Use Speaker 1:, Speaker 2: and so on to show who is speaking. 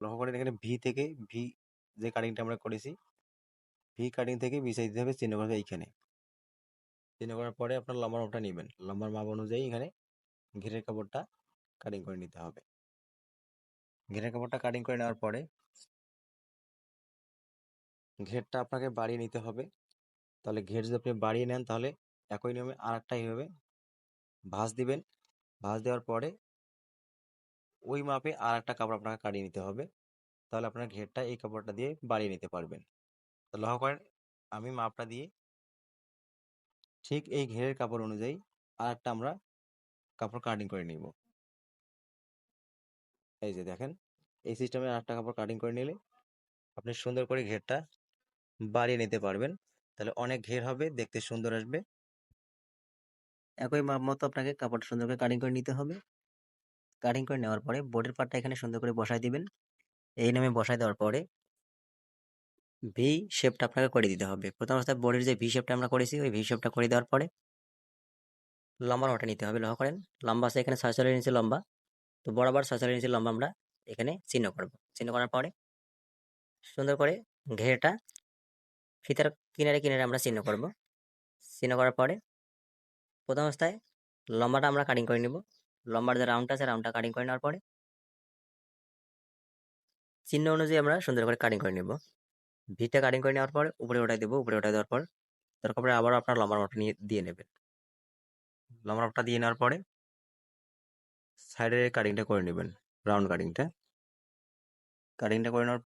Speaker 1: লক্ষ্য করেন এখানে ভি থেকে ভি যে কাটিংটা আমরা করেছি ভি কাটিং থেকে বি সাইজ হবে চিহ্ন করবে এইখানে। চিহ্ন করার পরে আপনার লম্বার মাপটা নেবেন। লম্বার মাপ অনুযায়ী এখানে ঘিরের কাপড়টা কাটিং করে নিতে হবে। ঘিরের কাপড়টা কাটিং করে নেওয়ার পরে ঘেরটা আপনাকে বাড়িয়ে নিতে হবে। তাহলে ঘের যদি আপনি বাড়িয়ে নেন তাহলে একই নিয়মে আর একটা এইভাবে ভাঁজ দিবেন। ভাঁজ দেওয়ার পরে ওই মাপে আর একটা কাপড় আপনাকে কাটিয়ে নিতে হবে। তাহলে আপনার ঘেরটা এই কাপড়টা দিয়ে বাড়িয়ে নিতে পারবেন। তো লক্ষ্য করেন, আমি মাপটা দিয়ে ঠিক এই ঘেরের কাপড় অনুযায়ী আর একটা আমরা কাপড় কাটিং করে নিব। এই যে দেখেন, এই সিস্টেমে আর একটা কাপড় কাটিং করে নিলে আপনি সুন্দর করে ঘেরটা বাড়িয়ে নিতে পারবেন। তাহলে অনেক ঘের হবে, দেখতে সুন্দর আসবে। একই মাপ মতো আপনাকে কাপড়টা সুন্দর করে কাটিং করে নিতে হবে। কাটিং করে নেওয়ার পরে বোর্ডের পাটটা এখানে সুন্দর করে বসাই দিবেন। এই নামে বসাই দেওয়ার পরে ভি শেপটা আপনাকে করে দিতে হবে। প্রথম অবস্থায় বোর্ডের যে ভি শেপটা আমরা করেছি, ওই ভি শেপটা করে দেওয়ার পরে লম্বা ওটা নিতে হবে। লক্ষ্য করেন, লম্বা আছে এখানে ছয়চল্লিশ ইঞ্চি লম্বা। তো বরাবর ছয়চল্লিশ ইঞ্চি লম্বা আমরা এখানে চিহ্ন করব। চিহ্ন করার পরে সুন্দর করে ঘেরটা ফিতার কিনারে কিনারে আমরা চিহ্ন করব। চিহ্ন করার পরে প্রথম অবস্থায় লম্বাটা আমরা কাটিং করে নিব। লম্বার যে রাউন্ডটা আছে রাউন্ডটা কাটিং করে নেওয়ার পরে চিহ্ন অনুযায়ী আমরা সুন্দর করে কাটিং করে নিব। ভিটা কাটিং করে নেওয়ার পর উপরে ওঠাই দেবো, উপরে ওঠাই দেওয়ার পর তারপরে আবারও আপনার লম্বার মাপটা নিয়ে, দিয়ে নেবেন। লম্বার মাপটা দিয়ে নেওয়ার পরে সাইডের কাটিংটা করে নেবেন রাউন্ড কাটিংটা কাটিংটা করে নেওয়ার